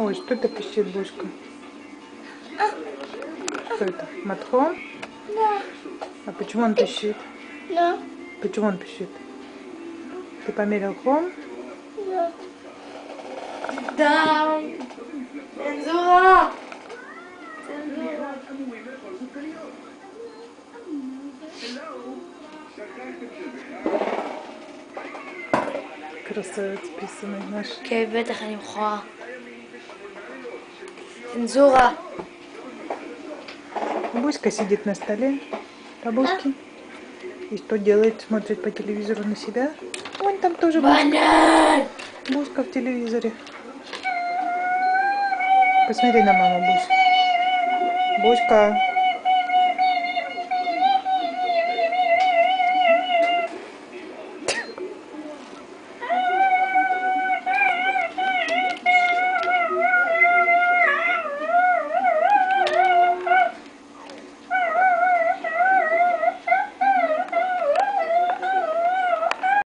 Ой, что это пищит, Бушка? Что это? Матхон? Да. А почему он пищит? Да. Почему он пищит? Ты померил хом? Да. Да. Энзула. Красавец писаный наш. Кей, бетах. А Инзура. Буська сидит на столе бабушки. И что делает? Смотрит по телевизору на себя. Вон там тоже Банан! Буська. Буська в телевизоре. Посмотри на маму, Бусь. Буська.